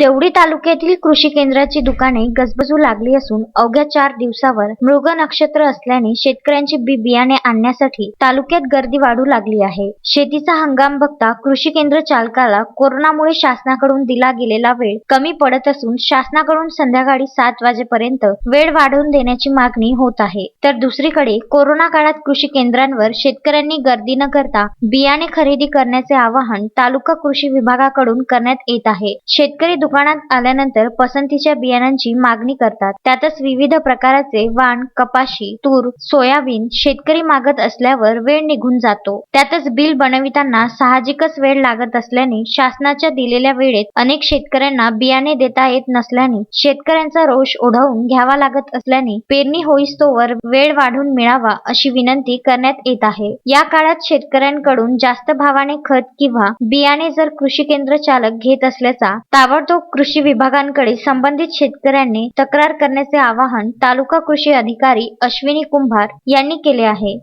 देवडी तालुक्यातील कृषी केंद्राची दुकाने गजबजू लागली असून अवघ्या चार दिवसावर मृग नक्षत्र असल्याने शेतकऱ्यांची बी बियाणे आणण्यासाठी तालुक्यात गर्दी वाढू लागली आहे. शेतीचा हंगाम बघता कृषी केंद्र चालकाला कोरोनामुळे शासनाकडून दिला गेलेला वेळ कमी पडत असून शासनाकडून संध्याकाळी सात वाजेपर्यंत वेळ वाढवून देण्याची मागणी होत आहे. तर दुसरीकडे कोरोना काळात कृषी केंद्रांवर शेतकऱ्यांनी गर्दी न करता बियाणे खरेदी करण्याचे आवाहन तालुका कृषी विभागाकडून करण्यात येत आहे. शेतकरी दुकानात आल्यानंतर पसंतीच्या बियाणांची मागणी करतात. त्यातच विविध प्रकाराचे वाण कपाशी तूर सोयाबीन शेतकरी मागत असल्यावर वेळ निघून जातो. त्यातच बिल बनविताना साहजिकच वेळ लागत असल्याने शासनाच्या दिलेल्या वेळेत अनेक शेतकऱ्यांना बियाणे देता येत नसल्याने शेतकऱ्यांचा रोष ओढवून घ्यावा लागत असल्याने पेरणी होईस्तोवर वेळ वाढून मिळावा अशी विनंती करण्यात येत आहे. या काळात शेतकऱ्यांकडून जास्त भावाने खत किंवा बियाणे जर कृषी केंद्र चालक घेत असल्याचा ताबडतोब कृषी विभागांकडे संबंधित शेतकऱ्यांनी तक्रार करण्याचे आवाहन तालुका कृषी अधिकारी अश्विनी कुंभार यांनी केले आहे.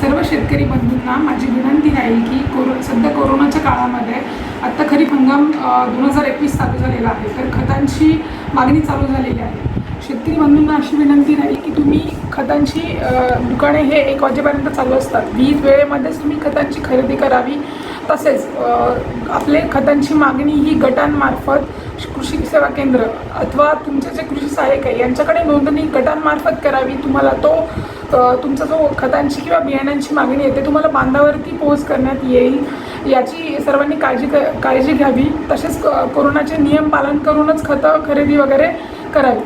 सर्व शेतकरी बंधूंना माझी विनंती राहील की कोरो सध्या कोरोनाच्या काळामध्ये आत्ता खरीप हंगाम दोन हजार एकवीस चालू झालेला आहे. तर खतांची मागणी चालू झालेली आहे. शेतकरी बंधूंना अशी विनंती राहील की तुम्ही खतांची दुकाने हे एक वाजेपर्यंत चालू असतात. वीज वेळेमध्येच तुम्ही खतांची खरेदी करावी. तसेच आपले खतांची मागणी ही गटांमार्फत कृषी सेवा केंद्र अथवा तुमचे जे कृषी सहाय्यक आहे यांच्याकडे नोंदणी गटांमार्फत करावी. तुम्हाला तो तुमचा जो खतांची किंवा बियाण्यांची मागणी आहे ते तुम्हाला बांधावरती पोहोच करण्यात येईल याची सर्वांनी काळजी क काळजी घ्यावी. तसेच क- कोरोनाचे नियम पालन करूनच खतं खरेदी वगैरे करावी.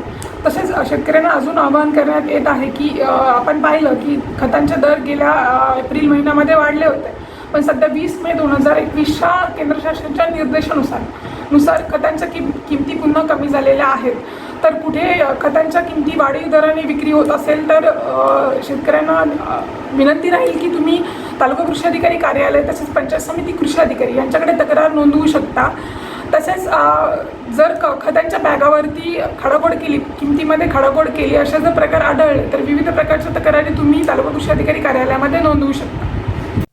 तसेच शेतकऱ्यांना अजून आवाहन करण्यात येत आहे की आपण पाहिलं की खतांचे दर गेल्या एप्रिल महिन्यामध्ये वाढले होते. पण सध्या वीस मे दोन हजार एकवीसच्या केंद्र शासनाच्या निर्देशानुसार नुसार खतांच्या किम किमती पुन्हा कमी झालेल्या आहेत. तर कुठे खतांच्या किमती वाढीव दराने विक्री होत असेल तर शेतकऱ्यांना विनंती राहील की तुम्ही तालुका कृषी अधिकारी कार्यालय तसेच पंचायत समिती कृषी अधिकारी यांच्याकडे तक्रार नोंदवू शकता. तसेच जर क खतांच्या बॅगावरती खडाखोड केली किमतीमध्ये खडाखोड केली अशा जर प्रकार आढळले तर विविध प्रकारच्या तक्रारी तुम्ही तालुका कृषी अधिकारी कार्यालयामध्ये नोंदवू शकता.